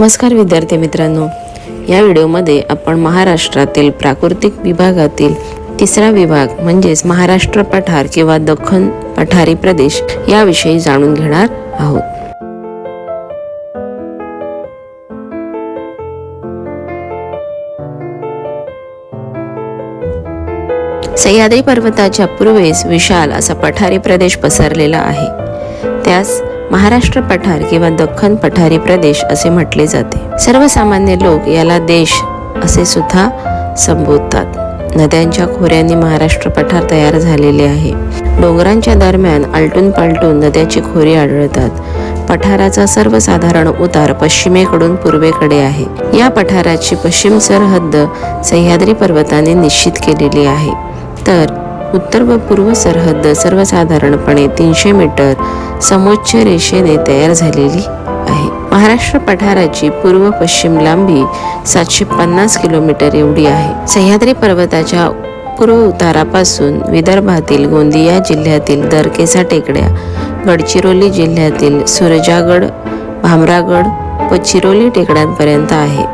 नमस्कार विद्यार्थी मित्रांनो. या व्हिडिओमध्ये आपण महाराष्ट्रातील प्राकृतिक विभागातील तिसरा विभाग म्हणजेच महाराष्ट्र पठार किंवा दख्खन पठारी प्रदेश याविषयी जाणून घेणार आहोत. सह्याद्री पर्वताच्या पूर्वेस विशाल असा पठारी प्रदेश पसरलेला आहे. त्यास महाराष्ट्र पठार किंवा दख्खन पठारी प्रदेश असे म्हटले जाते. सर्वसामान्य लोक याला देश असे सुद्धा संबोधतात. नद्यांच्या खोऱ्यांनी महाराष्ट्र पठार तयार झालेले आहे. डोंगरांच्या दरम्यान आलटून पालटून नद्याची खोरी आढळतात. पठाराचा सर्वसाधारण उतार पश्चिमेकडून पूर्वेकडे आहे. या पठाराची पश्चिम सरहद्द सह्याद्री पर्वताने निश्चित केलेली आहे. तर उत्तर व पूर्व सरहद्द सर्वसाधारणपणे तीनशे मीटर समोच्च रेषेने तयार झालेली आहे. महाराष्ट्र पठाराची पूर्व पश्चिम लांबी सातशे पन्नास किलोमीटर एवढी आहे. सह्याद्री पर्वताच्या पूर्व उतारापासून विदर्भातील गोंदिया जिल्ह्यातील दरकेसा टेकड्या गडचिरोली जिल्ह्यातील सुरजागड भामरागड व चिरोली टेकड्यांपर्यंत आहे.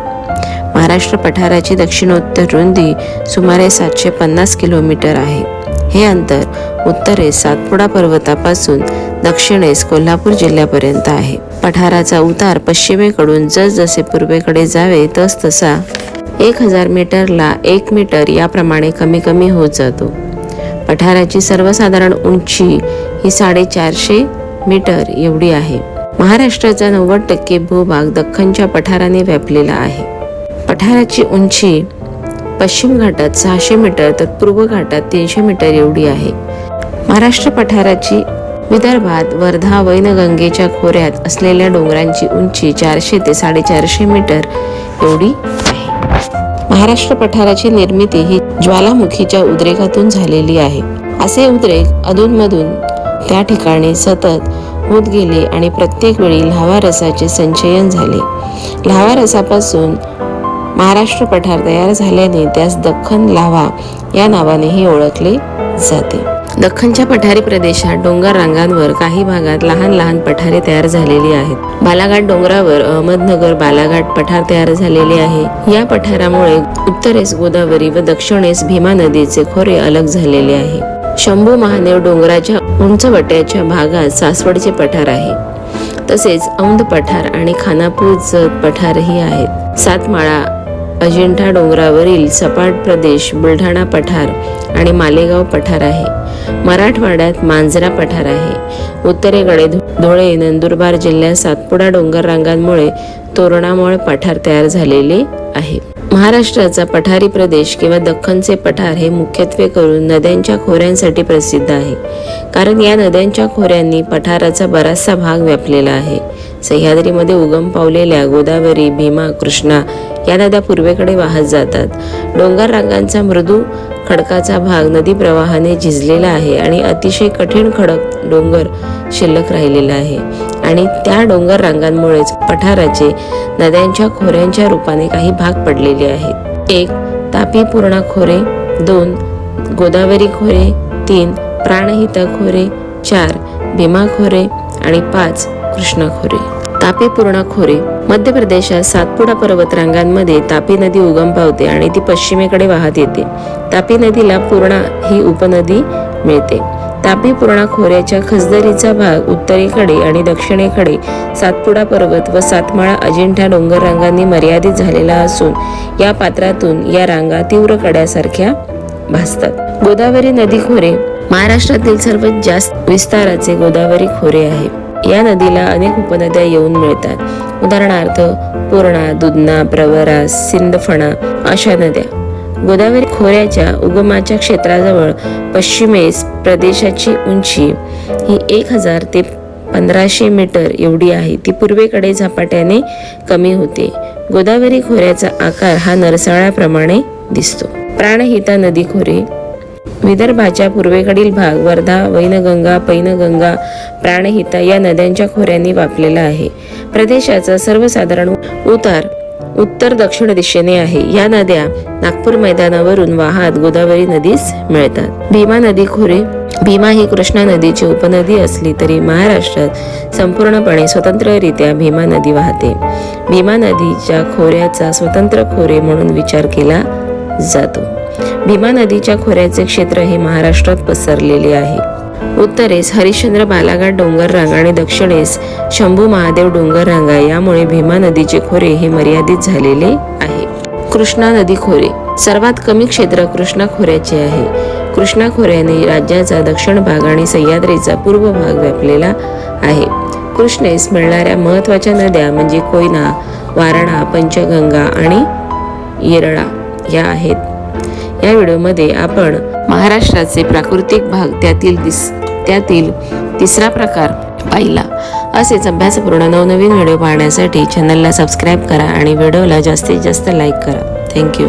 महाराष्ट्र पठाराची दक्षिणोत्तर रुंदी सुमारे सातशे पन्नास किलोमीटर आहे. हे अंतर उत्तरेस सातपुडा पर्वतापासून दक्षिणेस कोल्हापूर जिल्ह्यापर्यंत आहे. पठाराचा उतार पश्चिमेकडून जसजसे पूर्वेकडे जावे तस तसा एक हजार मीटरला एक मीटर याप्रमाणे कमी कमी होत जातो. पठाराची सर्वसाधारण उंची ही साडेचारशे मीटर एवढी आहे. महाराष्ट्राचा नव्वद टक्के भूभाग दख्खनच्या पठाराने व्यापलेला आहे. पठाराची उंची पश्चिम घाटात सहाशे मीटर तर पूर्व घाटात तीनशे मीटर एवढी आहे. महाराष्ट्र पठाराची विदर्भात वर्धा वैनगंगेच्या खोऱ्यात असलेल्या डोंगरांची उंची चारशे ते साडेचारशे मीटर एवढी आहे. महाराष्ट्र पठाराची निर्मिती ही ज्वालामुखीच्या उद्रेकातून झालेली आहे. असे उद्रेक अधूनमधून त्या ठिकाणी सतत होत गेले आणि प्रत्येक वेळी लाव्हा रसाचे संचयन झाले. लाव्हा रसापासून महाराष्ट्र पठार तयार झाल्याने त्यास दख्खन लाव्हा या नावानेही ओळखले जाते. दख्खनच्या पठारी प्रदेशात डोंगर रांगांवर काही भागात लहान लहान पठारे तयार झालेली आहेत. बालाघाट डोंगरावर अहमदनगर बालाघाट पठार तयार झालेले आहे. या पठारामुळे उत्तरेस गोदावरी व दक्षिणेस भीमा नदीचे खोरे अलग झालेले आहे. शंभू महादेव डोंगराच्या उंचवट्याच्या भागात सासवडचे पठार आहे. तसेच औंध पठार आणि खानापूर जत पठारही आहेत. सातमाळा अजिंठा डोंगरावरील सपाट प्रदेश बुलढाणा पठार आणि मालेगाव पठार आहे. मराठवाड्यात मांजरा पठार आहे. उत्तरेकडे धु- धुळे नंदुरबार जिल्ह्यात सातपुडा डोंगर रांगांमुळे तोरणामळ पठार तयार झालेले आहे. महाराष्ट्राचा पठारी प्रदेश किंवा दख्खनचे पठार हे मुख्यत्वे करून नद्यांच्या खोऱ्यांसाठी प्रसिद्ध आहे. कारण या नद्यांच्या खोऱ्यांनी पठाराचा बराचसा भाग व्यापलेला आहे. सह्याद्रीमध्ये उगम पावलेल्या गोदावरी भीमा कृष्णा या नद्या पूर्वेकडे वाहत जातात. डोंगर रांगांचा मृदू खडकाचा भाग नदी प्रवाहाने झिजलेला आहे आणि अतिशय कठीण खडक डोंगर शिल्लक राहिलेला आहे. आणि त्या डोंगर रांगांमुळेच पठाराचे नद्यांच्या खोऱ्यांच्या रूपाने काही भाग पडलेले आहेत. एक तापी पूर्णा खोरे. दोन गोदावरी खोरे. तीन प्राणहिता खोरे. चार भीमा खोरे. आणि पाच कृष्णा खोरे. तापी पूर्णा खोरे मध्य प्रदेशात सातपुडा पर्वत रांगांमध्ये तापी नदी उगम पावते आणि ती पश्चिमेकडे वाहत येते. तापी नदीला पूर्णा ही उपनदी मिळते. तापी पूर्णा खोऱ्याच्या खसदरीचा भाग उत्तरेकडे आणि दक्षिणेकडे सातपुडा पर्वत व सातमाळा अजिंठा डोंगर रांगांनी मर्यादित झालेला असून या पात्रातून या रांगा तीव्र कड्यासारख्या भासतात. गोदावरी नदी खोरे महाराष्ट्रातील सर्वात जास्त विस्ताराचे गोदावरी खोरे आहे. या नदीला अनेक उपनद्या येऊन मिळतात. उदाहरणार्थ पूर्णा दुधना प्रवरा सिंदफणा अशा नद्या. गोदावरी खोऱ्याच्या उगमाच्या क्षेत्राजवळ पश्चिमेस प्रदेशाची उंची ही एक हजार ते पंधराशे मीटर एवढी आहे. ती पूर्वेकडे झपाट्याने कमी होते. गोदावरी खोऱ्याचा आकार हा नरसाळ्याप्रमाणे दिसतो. प्राणहिता नदी खोरे विदर्भाच्या पूर्वेकडील भाग वर्धा वैनगंगा पैनगंगा प्राणहिता या नद्यांच्या खोऱ्यांनी व्यापलेला आहे. प्रदेशाचा सर्वसाधारण उतार उत्तर दक्षिण दिशेने आहे. या नद्या नागपूर मैदानावरून वाहत गोदावरी नदीस मिळतात. भीमा नदी खोरे भीमा ही कृष्णा नदीची उपनदी असली तरी महाराष्ट्रात संपूर्णपणे स्वतंत्ररित्या भीमा नदी वाहते. भीमा नदीच्या खोऱ्याचा स्वतंत्र खोरे म्हणून विचार केला जातो. भीमा नदीच्या खोऱ्याचे क्षेत्र हे महाराष्ट्रात पसरलेले आहे. उत्तरेस हरिश्चंद्र बालाघाट डोंगर रांग आणि दक्षिणेस शंभू महादेव डोंगर रांगा यामुळे भीमा नदीचे खोरे हे मर्यादित झालेले आहे. कृष्णा नदी खोरे सर्वात कमी क्षेत्र कृष्णा खोऱ्याचे आहे. कृष्णा खोऱ्याने राज्याचा दक्षिण भाग आणि सह्याद्रीचा पूर्व भाग व्यापलेला आहे. कृष्णेस मिळणाऱ्या महत्त्वाच्या नद्या म्हणजे कोयना वारणा पंचगंगा आणि येरळा या आहेत. या व्हिडिओमध्ये आपण महाराष्ट्राचे प्राकृतिक भाग त्यातील दिस त्यातील तिसरा प्रकार पाहिला. असेच अभ्यासपूर्ण नवनवीन व्हिडिओ पाहण्यासाठी चॅनलला सबस्क्राईब करा आणि व्हिडिओला जास्तीत जास्त लाईक करा. थँक्यू